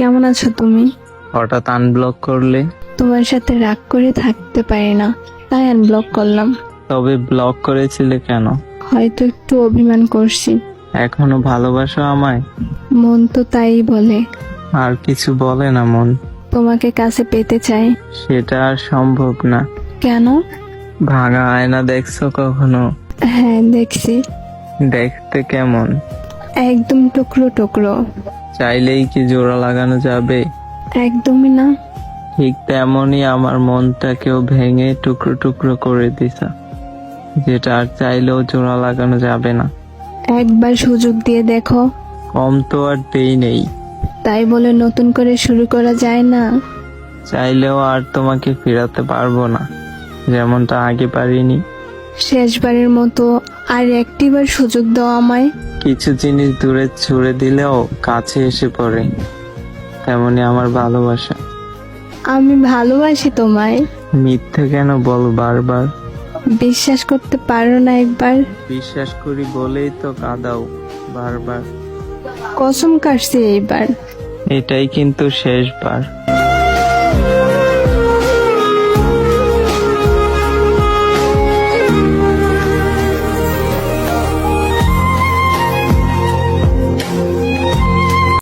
কেমন আছো তুমি? হঠাৎ আনব্লক করলে? তোমার সাথে রাগ করে থাকতে পারি না তাই আনব্লক করলাম। তবে ব্লক করেছিলে কেন? হয়তো একটু অভিমান করছি। এখনও ভালোবাসো আমায়? মন তো তাই বলে। আর কিছু বলে না মন। তোমাকে কাছে পেতে চাই। সেটা আর সম্ভব না। কেন? ভাঙা আয়না দেখছ কখনো? হ্যাঁ দেখছি। দেখতে কেমন? একদম টুকরো টুকরো। চাইলেই কি জোড়া লাগানো যাবে? একদমই না। ঠিক তেমনই আমার মনটাকেও ভেঙে টুকরো টুকরো করে দিছা। যেটা আর চাইলেও জোড়া লাগানো যাবে না। একবার সুযোগ দিয়ে দেখো। কম তো আর দেই নেই। তাই বলে নতুন করে শুরু করা যায় না। চাইলেও আর তোমাকে ফেরাতে পারব না। যেমনটা আগে পারিনি। শেষবারের মতো আর একটিবার সুযোগ দাও আমায়। কিছু জিনিস দূরে ছুড়ে দিলেও কাছে এসে পড়ে। তেমনি আমার ভালোবাসা। আমি ভালোবাসি তোমায়। মিথ্যে কেন বলো বারবার? বিশ্বাস করতে পারো না একবার। বিশ্বাস করি বলেই তো কাঁদাও বারবার। কসম কাটছি এইবার। এটাই কিন্তু শেষবার।